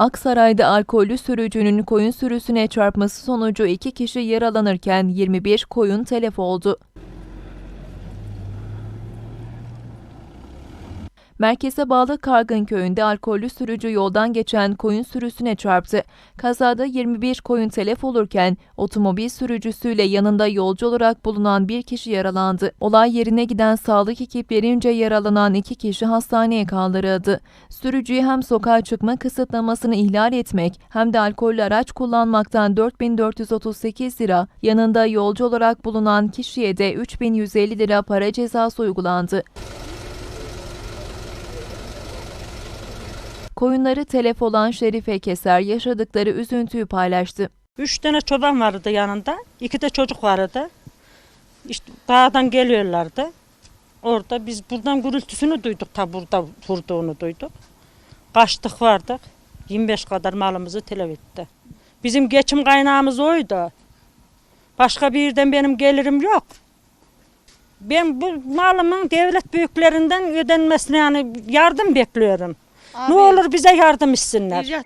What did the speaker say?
Aksaray'da alkollü sürücünün koyun sürüsüne çarpması sonucu iki kişi yaralanırken 21 koyun telef oldu. Merkeze bağlı Kargın köyünde alkollü sürücü yoldan geçen koyun sürüsüne çarptı. Kazada 21 koyun telef olurken otomobil sürücüsüyle yanında yolcu olarak bulunan bir kişi yaralandı. Olay yerine giden sağlık ekiplerince yaralanan iki kişi hastaneye kaldırıldı. Sürücüyü hem sokağa çıkma kısıtlamasını ihlal etmek hem de alkollü araç kullanmaktan 4438 lira, yanında yolcu olarak bulunan kişiye de 3150 lira para cezası uygulandı. Koyunları telef olan Şerife Keser yaşadıkları üzüntüyü paylaştı. Üç tane çoban vardı yanında. iki de çocuk vardı. İşte dağdan geliyorlardı. Orada biz buradan gürültüsünü duyduk. Ta burada vurduğunu duyduk. Kaçtık vardık. 25 kadar malımızı telef etti. Bizim geçim kaynağımız oydu. Başka bir yerden benim gelirim yok. Ben bu malımın devlet büyüklerinden ödenmesine yani yardım bekliyorum. Ne olur bize yardım etsinler. Rica